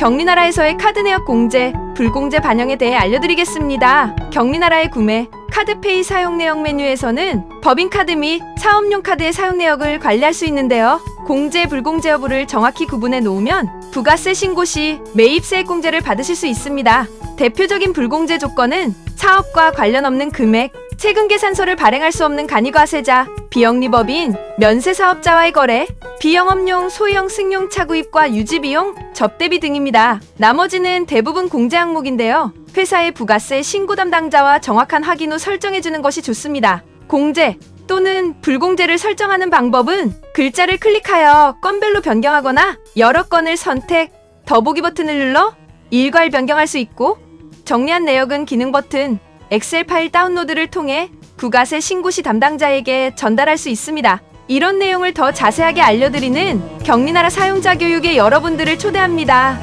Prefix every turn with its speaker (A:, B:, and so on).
A: 경리나라에서의 카드 내역 공제, 불공제 반영에 대해 알려드리겠습니다. 경리나라의 구매, 카드페이 사용 내역 메뉴에서는 법인카드 및 사업용 카드의 사용 내역을 관리할 수 있는데요. 공제, 불공제 여부를 정확히 구분해 놓으면 부가세 신고 시 매입세액 공제를 받으실 수 있습니다. 대표적인 불공제 조건은 사업과 관련 없는 금액, 세금 계산서를 발행할 수 없는 간이과세자, 비영리법인, 면세사업자와의 거래, 비영업용 소형 승용 차 구입과 유지비용, 접대비 등입니다. 나머지는 대부분 공제 항목인데요. 회사의 부가세 신고 담당자와 정확한 확인 후 설정해주는 것이 좋습니다. 공제 또는 불공제를 설정하는 방법은 글자를 클릭하여 건별로 변경하거나 여러 건을 선택, 더보기 버튼을 눌러 일괄 변경할 수 있고 정리한 내역은 기능 버튼, 엑셀 파일 다운로드를 통해 부가세 신고 시 담당자에게 전달할 수 있습니다. 이런 내용을 더 자세하게 알려드리는 경리나라 사용자 교육에 여러분들을 초대합니다.